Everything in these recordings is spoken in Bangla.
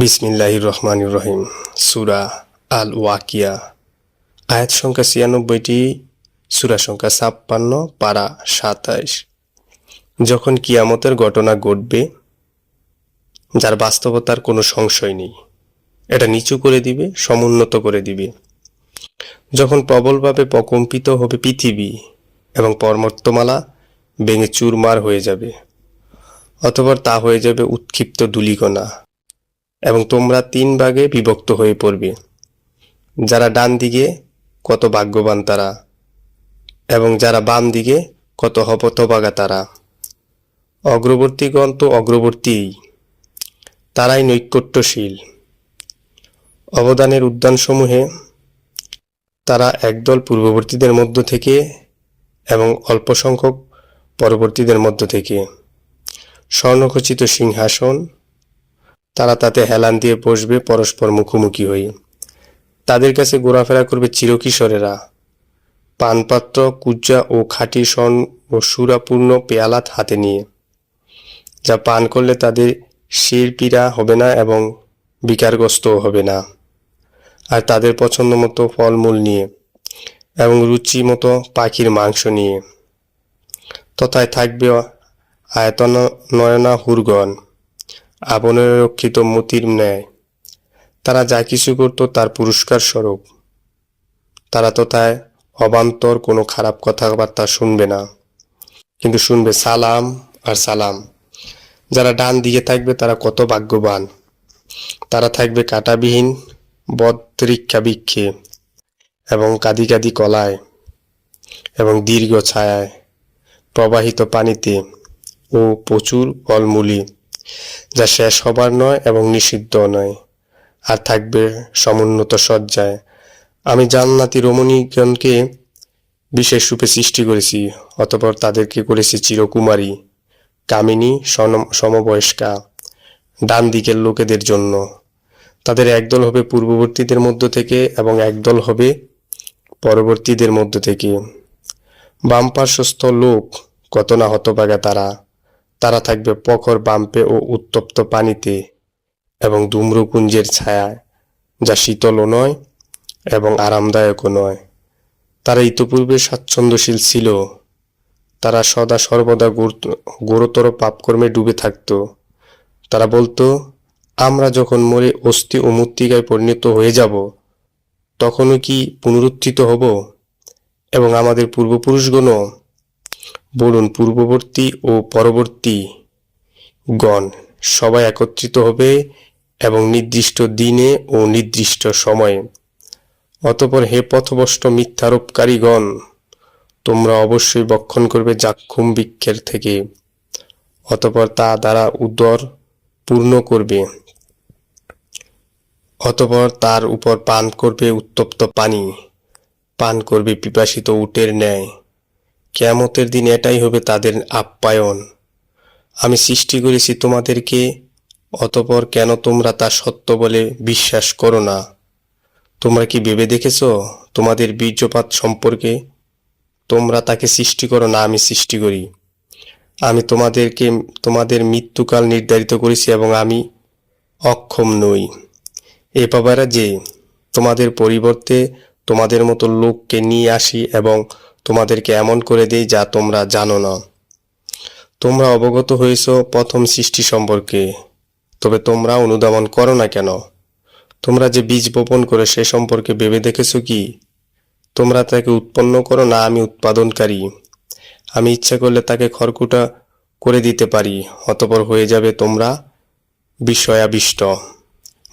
বিসমিল্লাহ রহমান রহিম। সুরা আল ওয়াকিয়া আয়াত সংখ্যা ছিয়ানব্বইটি, সুরা সংখ্যা ছাপ্পান্ন, পারা সাতাইশ। যখন কিয়ামতের ঘটনা ঘটবে, যার বাস্তবতার কোনো সংশয় নেই, এটা নিচু করে দিবে, সমুন্নত করে দিবে। যখন প্রবলভাবে প্রকম্পিত হবে পৃথিবী এবং পর্বতমালা ভেঙে চুরমার হয়ে যাবে, অথবা তা হয়ে যাবে উৎক্ষিপ্ত ধূলিকণা। এবং তোমরা তিন ভাগে বিভক্ত হয়ে পড়বে। যারা ডান দিকে কত ভাগ্যবান তারা, এবং যারা বাম দিকে কত হপতবাগা তারা। অগ্রবর্তীগণ তো অগ্রবর্তীই, তারাই নৈকট্যশীল। অবদানের উদ্যানসমূহে তারা একদল পূর্ববর্তীদের মধ্য থেকে এবং অল্প সংখ্যক পরবর্তীদের মধ্য থেকে। স্বর্ণখচিত সিংহাসন তারা তাতে হেলান দিয়ে বসবে পরস্পর মুখোমুখি হয়ে। তাদের কাছে ঘোরাফেরা করবে চিরকিশোরেরা। পানপাত্র, কুজ্জা ও খাঁটি স্বর্ণ ও সুরাপূর্ণ পেয়ালাত হাতে নিয়ে। যা পান করলে তাদের শির পীড়া হবে না এবং বিকারগ্রস্তও হবে না। আর তাদের পছন্দ মতো ফলমূল নিয়ে এবং রুচি মতো পাখির মাংস নিয়ে। তথায় থাকবে আয়তন নয়না হুরগণ। আবনের রক্ষিত মতির ন্যায়। তারা যা কিছু করত তার পুরস্কার স্বরূপ। তারা তো তাই অবান্তর কোনো খারাপ কথাবার্তা শুনবে না। কিন্তু শুনবে সালাম আর সালাম। যারা ডান দিকে থাকবে তারা কত ভাগ্যবান। তারা থাকবে কাটাবিহীন বদরিক্ষা বৃক্ষে এবং কাদি কাদি কলায় এবং দীর্ঘ ছায়ায় প্রবাহিত পানিতে ও প্রচুর ফলমূলি যা শেষ হবার নয় এবং নিষিদ্ধ নয়, আর থাকবে সমুন্নত সজ্জায় আমি জান্নাতি রমণীগণকে বিশেষ রূপে সৃষ্টি করেছি, অতপর তাদেরকে করেছি চিরকুমারী, কামিনী সমবয়স্কা ডান দিকের লোকেদের জন্য। তাদের একদল হবে পূর্ববর্তীদের মধ্য থেকে এবং একদল হবে পরবর্তীদের মধ্য থেকে। বাম পার্শ্বস্থ লোক কত না হতভাগা তারা। তারা থাকবে প্রখর বাম্পে ও উত্তপ্ত পানিতে এবং ধূম্রকুঞ্জের ছায়ায়, যা শীতলও নয় এবং আরামদায়কও নয়। তারা ইতপূর্বে স্বাচ্ছন্দ্যশীল ছিল। তারা সদা সর্বদা গুরুত- গুরুতর পাপকর্মে ডুবে থাকত। তারা বলতো, আমরা যখন মরে অস্থি ও মূর্তিকায় পরিণত হয়ে যাব, তখনও কি পুনরুত্থিত হব এবং আমাদের পূর্বপুরুষগণও বলুন পূর্ববর্তী ও পরবর্তী গণ সবাই একত্রিত হবে এবং নির্দিষ্ট দিনে ও নির্দিষ্ট সময়ে। অতপর হে পথভষ্ট মিথ্যারোপকারীগণ তোমরা অবশ্যই বক্ষণ করবে জাক্ষুম বৃক্ষের থেকে। অতপর তা দ্বারা উদর পূর্ণ করবে। অতপর তার উপর পান করবে উত্তপ্ত পানি। পান করবে পিপাসিত উটের ন্যায়। কেয়ামতের দিন এটাই হবে তাদের আপ্যায়ন। আমি সৃষ্টি করেছি তোমাদেরকে, অতপর কেন তোমরা তা সত্য বলে বিশ্বাস করো না? তোমরা কি ভেবে দেখেছ তোমাদের বীর্যপাত সম্পর্কে? তোমরা তাকে সৃষ্টি করো না আমি সৃষ্টি করি। আমি তোমাদেরকে, তোমাদের মৃত্যুকাল নির্ধারিত করেছি এবং আমি অক্ষম নই। এ বাবারা যে, তোমাদের পরিবর্তে তোমাদের মতো লোককে নিয়ে আসি এবং তোমাদেরকে এমন করে দিই যা তোমরা জানো না। তোমরা অবগত হয়েছ প্রথম সৃষ্টি সম্পর্কে। তবে তোমরা অনুধাবন করো না কেন? তোমরা যে বীজ বপন করে সে সম্পর্কে ভেবে দেখেছ কি? তোমরা তাকে উৎপন্ন করো না আমি উৎপাদনকারী। আমি ইচ্ছা করলে তাকে খড়কুটা করে দিতে পারি, অতপর হয়ে যাবে তোমরা বিষয়াবিষ্ট।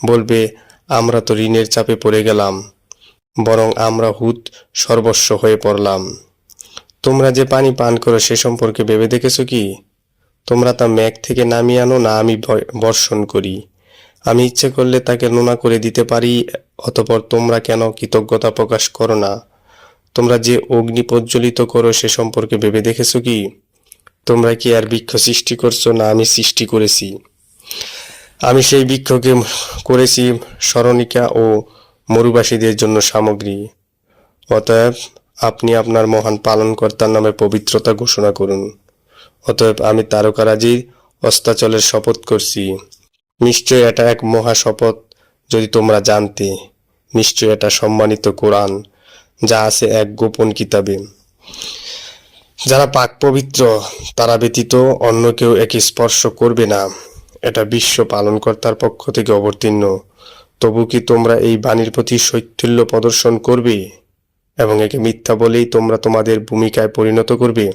বলবে, আমরা তো ঋণের চাপে পড়ে গেলাম। বরং আমরা হুত সর্বস্ব হয়ে পড়লাম। তোমরা যে পানি পান করো সে সম্পর্কে ভেবে দেখেছ কি? তোমরা তা মেঘ থেকে নামিয়ে আনো না, আমি বর্ষণ করি। আমি ইচ্ছে করলে তাকে নোনা করে দিতে পারি, অতপর তোমরা কেন কৃতজ্ঞতা প্রকাশ করো না? তোমরা যে অগ্নি প্রজ্বলিত করো সে সম্পর্কে ভেবে দেখেছ কি? তোমরা কি আর বৃক্ষ সৃষ্টি করছ না আমি সৃষ্টি করেছি? আমি সেই বৃক্ষকে করেছি, স্মরণিকা ও মরুবাসীদের জন্য সামগ্রী। অতএব আপনি আপনার মহান পালনকর্তার নামে পবিত্রতা ঘোষণা করুন। অতএব আমি তারকারাজির অস্তাচলের শপথ করছি। নিশ্চয় এটা এক মহা শপথ যদি তোমরা জানতে। নিশ্চয় এটা সম্মানিত কোরআন, যা আছে এক গোপন কিতাবে। যারা পাক পবিত্র, তারা ব্যতীত অন্য কেউ একে স্পর্শ করবে না। এটা বিশ্ব পালনকর্তার পক্ষ থেকে অবতীর্ণ। তবু কি তোমরা এই বাণীর প্রতি শৈথিল্য প্রদর্শন করবে? এবং একে মিথ্যা বলেই তোমরা তোমাদের ভূমিকায় পরিণত করবে।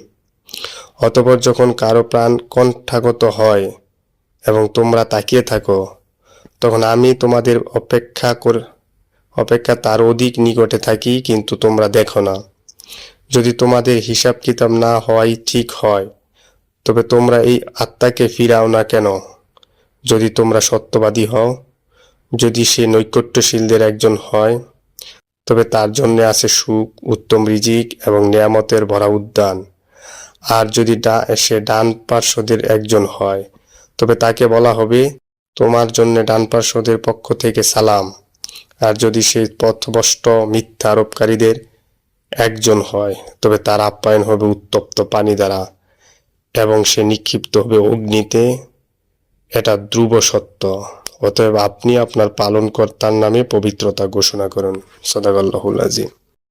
অতপর যখন কারও প্রাণ কণ্ঠাগত হয় এবং তোমরা তাকিয়ে থাকো, তখন আমি তোমাদের অপেক্ষা কর, অপেক্ষা তার অধিক নিকটে থাকি, কিন্তু তোমরা দেখো না। যদি তোমাদের হিসাব কিতাব না হওয়াই ঠিক হয়, তবে তোমরা এই আত্মাকে ফিরাও না কেন? যদি তোমরা সত্যবাদী হও যদি সে নৈকট্যশীলদের একজন হয়, তবে তার জন্য আছে সুখ, উত্তম রিজিক এবং নিয়ামতের ভরা উদ্যান। আর যদি ডা, সে ডান পার্শ্বদের একজন হয়, তবে তাকে বলা হবে, তোমার জন্য ডান পার্শ্বদের পক্ষ থেকে সালাম। আর যদি সে পথভ্রষ্ট মিথ্যা আরোপকারীদের একজন হয়, তবে তার আপ্যায়ন হবে উত্তপ্ত পানি দ্বারা এবং সে নিক্ষিপ্ত হবে অগ্নিতে। এটা ধ্রুব সত্য। অতএব আপনি আপনার পালনকর্তার নামে পবিত্রতা ঘোষণা করুন। সদাগল্লাহুল আজিম।